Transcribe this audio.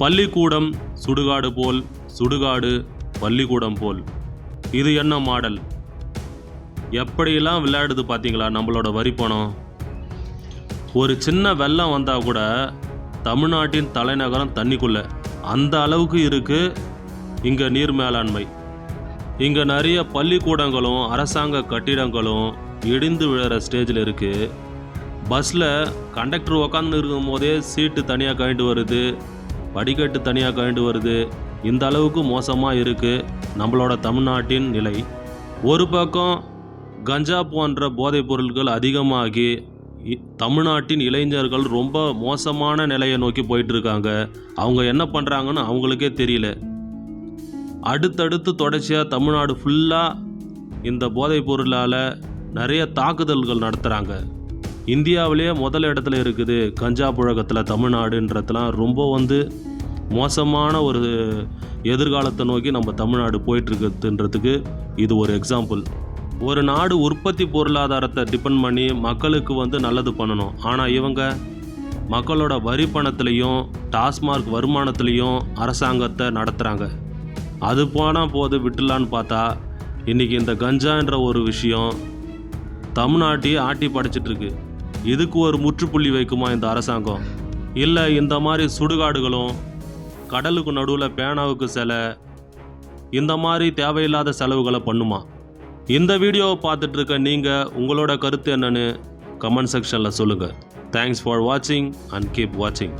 பள்ளிக்கூடம் சுடுகாடு போல் சுடுகாடு பள்ளிக்கூடம் போல். இது என்ன மாடல்? எப்படியெல்லாம் விளையாடுது பார்த்தீங்களா நம்மளோட வரி பணம் ஒரு சின்ன வெள்ளம் வந்தால் கூட தமிழ்நாட்டின் தலைநகரம் தண்ணிக்குள்ள. அந்த அளவுக்கு இருக்குது இங்கே நீர் மேலாண்மை. இங்கே நிறைய பள்ளிக்கூடங்களும் அரசாங்க கட்டிடங்களும் இடிந்து விழுற ஸ்டேஜில் இருக்குது பஸ்ஸில் கண்டக்டர் உக்காந்து இருக்கும் போதே சீட்டு தனியாக கழிட்டு வருது. படிக்கட்டு தனியாக கழிண்டு வருது. இந்த அளவுக்கு மோசமாக இருக்குது நம்மளோட தமிழ்நாட்டின் நிலை. ஒரு பக்கம் கஞ்சா போன்ற போதைப் பொருட்கள் அதிகமாகி தமிழ்நாட்டின் இளைஞர்கள் ரொம்ப மோசமான நிலையை நோக்கி போயிட்டுருக்காங்க. அவங்க என்ன பண்ணுறாங்கன்னு அவங்களுக்கே தெரியல. அடுத்தடுத்து தொடர்ச்சியாக தமிழ்நாடு ஃபுல்லாக இந்த போதைப் பொருளால் நிறைய தாக்குதல்கள் நடத்துகிறாங்க இந்தியாவிலேயே முதல் இடத்துல இருக்குது கஞ்சா புழக்கத்தில் தமிழ்நாடுன்றதுலாம் ரொம்ப வந்து மோசமான ஒரு எதிர்காலத்தை நோக்கி நம்ம தமிழ்நாடு போயிட்டுருக்குதுன்றதுக்கு இது ஒரு எக்ஸாம்பிள் ஒரு நாடு உற்பத்தி பொருளாதாரத்தை டிபெண்ட் பண்ணி மக்களுக்கு வந்து நல்லது பண்ணணும். ஆனால் இவங்க மக்களோட வரி பணத்துலேயும் டாஸ்மார்க் வருமானத்துலேயும் அரசாங்கத்தை நடத்துகிறாங்க அது போனால் போது விட்டுலான்னு பார்த்தா இன்றைக்கி இந்த கஞ்சான்ற ஒரு விஷயம் தமிழ்நாட்டையே ஆட்டி படைச்சிட்டுருக்கு. இதுக்கு ஒரு முற்றுப்புள்ளி வைக்குமா இந்த அரசாங்கம்? இல்லை இந்த மாதிரி சுடுகாடுகளும் கடலுக்கு நடுவில் பேனாவுக்கு சிலை இந்த மாதிரி தேவையில்லாத செலவுகளை பண்ணுமா? இந்த வீடியோவை பார்த்துட்ருக்க நீங்கள் உங்களோட கருத்து என்னன்னு கமெண்ட் செக்ஷனில் சொல்லுங்கள் தேங்க்ஸ் ஃபார் வாட்சிங் அண்ட் கீப் வாட்சிங்